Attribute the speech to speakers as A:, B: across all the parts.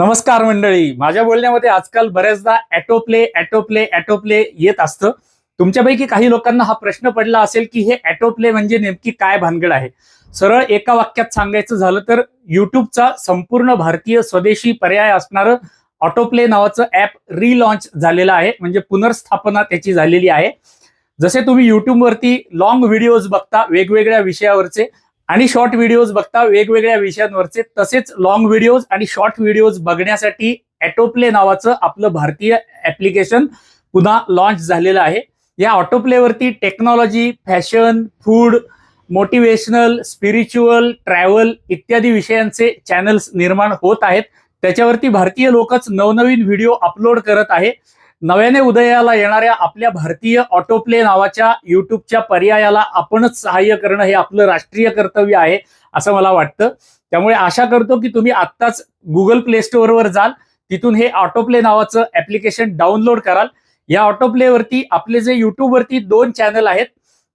A: नमस्कार मंडळी. माझ्या बोलण्यामध्ये आजकाल बऱ्याचदा ॲटोप्ले ॲटोप्ले ॲटोप्ले येत असतं. तुमच्यापैकी काही लोकांना हा प्रश्न पडला असेल की हे ॲटोप्ले म्हणजे नेमकी काय भानगड आहे? सरळ एका वाक्यात सांगायचं झालं तर युट्यूबचा संपूर्ण भारतीय स्वदेशी पर्याय असणारं ऑटोप्ले नावाचं ऍप रिलॉन्च झालेलं आहे. म्हणजे पुनर्स्थापना त्याची झालेली आहे. जसे तुम्ही युट्यूबवरती लॉंग व्हिडिओज बघता वेगवेगळ्या विषयावरचे आणि शॉर्ट व्हिडिओज बघता वेगवेगळ्या विषयांवरचे तसेच लॉंग व्हिडिओज आणि शॉर्ट व्हिडिओज बघण्यासाठी ॲटोप्ले नावाचं आपलं भारतीय ऍप्लिकेशन पुन्हा लॉन्च झालेलं आहे. या ऑटोप्लेवरती technology fashion food motivational spiritual travel इत्यादी विषयांचे चॅनल्स निर्माण होत आहेत. त्याच्यावरती भारतीय लोकच नवनवीन व्हिडिओ अपलोड करत आहे. नव्याने उदयाला येणाऱ्या आपल्या भारतीय ऑटोप्ले नावाच्या युट्यूबच्या पर्यायाला आपणच सहाय्य करणं हे आपलं राष्ट्रीय कर्तव्य आहे असं मला वाटतं. त्यामुळे आशा करतो की तुम्ही आत्ताच गुगल प्ले स्टोअरवर जाल तिथून हे ऑटोप्ले नावाचं ऍप्लिकेशन डाउनलोड कराल. या ऑटोप्लेवरती आपले जे युट्यूबवरती दोन चॅनल आहेत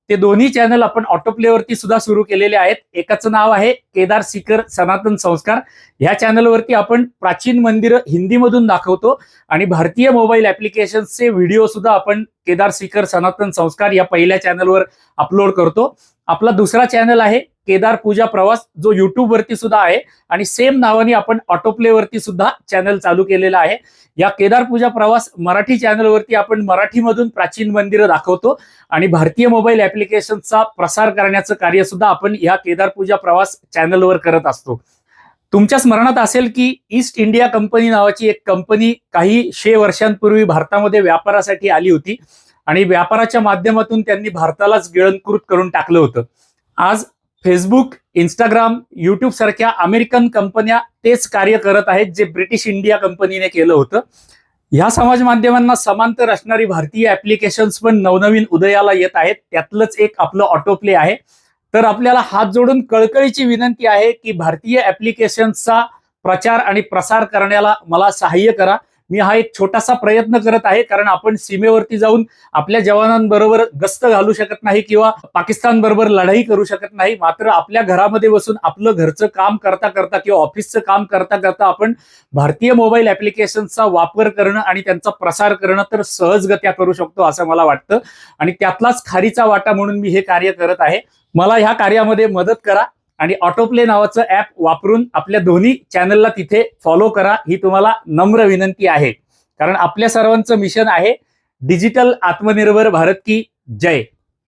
A: ते दोन्ही चॅनल आपण ऑटोप्लेवरती सुद्धा सुरू केलेले आहेत. एकाचं नाव आहे केदार सिकर सनातन संस्कार. ह्या चॅनलवरती आपण प्राचीन मंदिरं हिंदीमधून दाखवतो आणि भारतीय मोबाईल ॲप्लिकेशन्सचे व्हिडिओ सुद्धा आपण केदार सिकर सनातन संस्कार या पहिल्या चॅनलवर अपलोड करतो. आपला दुसरा चॅनल आहे केदार पूजा प्रवास जो यूट्यूब वरती सुद्धा आहे आणि सेम नावाने आपण ऑटोप्ले वरती सुद्धा चॅनल चालू केलेला आहे. या केदार पूजा प्रवास मराठी चॅनलवरती आपण मराठीमधून प्राचीन मंदिरं दाखवतो आणि भारतीय मोबाईल ऍप्लिकेशनचा प्रसार करण्याचं कार्य सुद्धा आपण या केदार पूजा प्रवास चॅनलवर करत असतो. तुमच्या स्मरणात असेल की ईस्ट इंडिया कंपनी नावाची एक कंपनी काही शे वर्षांपूर्वी भारतामध्ये व्यापारासाठी आली होती आणि व्यापाराच्या माध्यमातून त्यांनी भारतालाच गिळंकृत करून टाकलं होतं. आज फेसबुक इंस्टाग्राम युट्यूब सारख्या अमेरिकन कंपन्या तेच कार्य करत आहेत जे ब्रिटिश इंडिया कंपनीने केलं होतं. ह्या समाज माध्यमांना समांतर असणारी भारतीय ऍप्लिकेशन्स पण नवनवीन उदयाला येत आहेत. त्यातलंच एक आपलं ऑटोप्ले आहे. तर आपल्याला हात जोडून कळकळीची विनंती आहे की भारतीय ऍप्लिकेशन्सचा प्रचार आणि प्रसार करण्याला मला सहाय्य करा. मी हा एक छोटासा प्रयत्न करत आहे कारण आपण सीमेवरती जाऊन आपल्या जवानांबरोबर गस्त घालू शकत नाही किंवा पाकिस्तान बरोबर लढाई करू शकत नाही. मात्र आपल्या घरामध्ये बसून आपलं घरचं काम करता करता किंवा ऑफिसचं काम करता करता आपण भारतीय मोबाईल ऍप्लिकेशनचा वापर करणं आणि त्यांचा प्रसार करणं तर सहजगत्या करू शकतो असं मला वाटतं. आणि त्यातलाच खारीचा वाटा म्हणून मी हे कार्य करत आहे. मला ह्या कार्यामध्ये मदत करा. आणि ऑटोप्ले नावाचं ऍप वापरून आपल्या दोन्ही चॅनलला तिथे फॉलो करा. ही तुम्हाला नम्र विनंती आहे. कारण आपल्या सर्वांचं मिशन आहे डिजिटल आत्मनिर्भर भारत की जय.